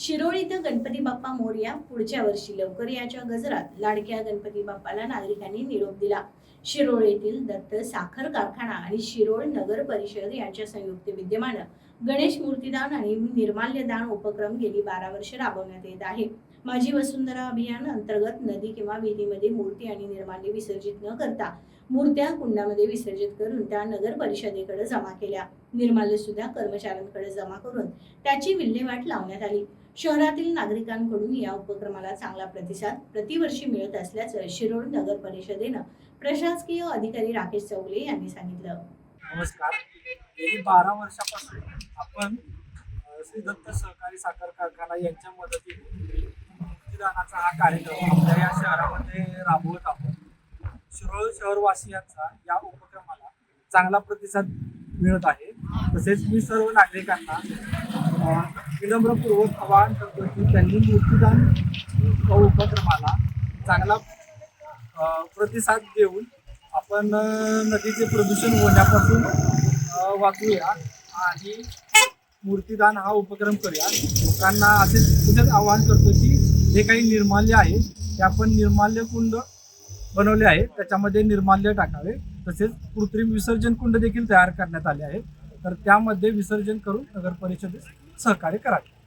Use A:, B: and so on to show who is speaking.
A: शिरोळ इथं गणपती बाप्पा मोर्या पुढच्या वर्षी लवकर याच्या गजरात लाडक्या गणपती बाप्पाला नागरिकांनी निरोप दिला. शिरोळ येथील दत्त साखर कारखाना आणि शिरोळ नगर परिषद यांच्या संयुक्त विद्यमानं गणेश मूर्तीदान आणि निर्माल्यदान उपक्रम गेली बारा वर्षे राबवण्यात येत आहे. माझी वसुंधरा अभियान अंतर्गत नदी किंवा विहिरीमध्ये मूर्ती आणि निर्माल्य विसर्जित न करता मूर्त्या कुंडामध्ये विसर्जित करून त्या नगर परिषदेकडे जमा केल्या. निर्माल्य सुद्धा कर्मचाऱ्यांकडे जमा करून त्याची विल्हेवाट लावण्यात आली. शहरातील नागरिकांकडून या उपक्रमाला चांगला प्रतिसाद प्रतिवर्षी मिळत असल्याचं शिरोळ नगर परिषदेनं प्रशासकीय अधिकारी राकेश चौगले यांनी सांगितलं.
B: नमस्कार. गेली बारा वर्षापासून आपण श्री दत्त सहकारी साखर कारखाना यांच्या मदतीने मुक्तीदानाचा हा कार्यक्रम आपल्या या शहरामध्ये राबवत आहोत. शिरोळ शहरवासियांचा या उपक्रमाला चांगला प्रतिसाद मिळत आहे. तसेच मी सर्व नागरिकांना विनम्रपूर्वक आवाहन करतो की त्यांनी मूर्तीदान उपक्रमाला चांगला प्रतिसाद देऊन आपण नदीचे प्रदूषण होण्यापासून वाचूया आणि मूर्तीदान हा उपक्रम करूया. लोकांना असे कुठेच आवाहन करतो की जे काही निर्माल्य आहे ते आपण निर्माल्य कुंड बनवले आहे त्याच्यामध्ये निर्माल्य टाकावे. तसेच कृत्रिम विसर्जन कुंड देखील तयार करण्यात आले आहे. तर त्यामध्ये विसर्जन करून नगर परिषदेस सहकार्य करावे.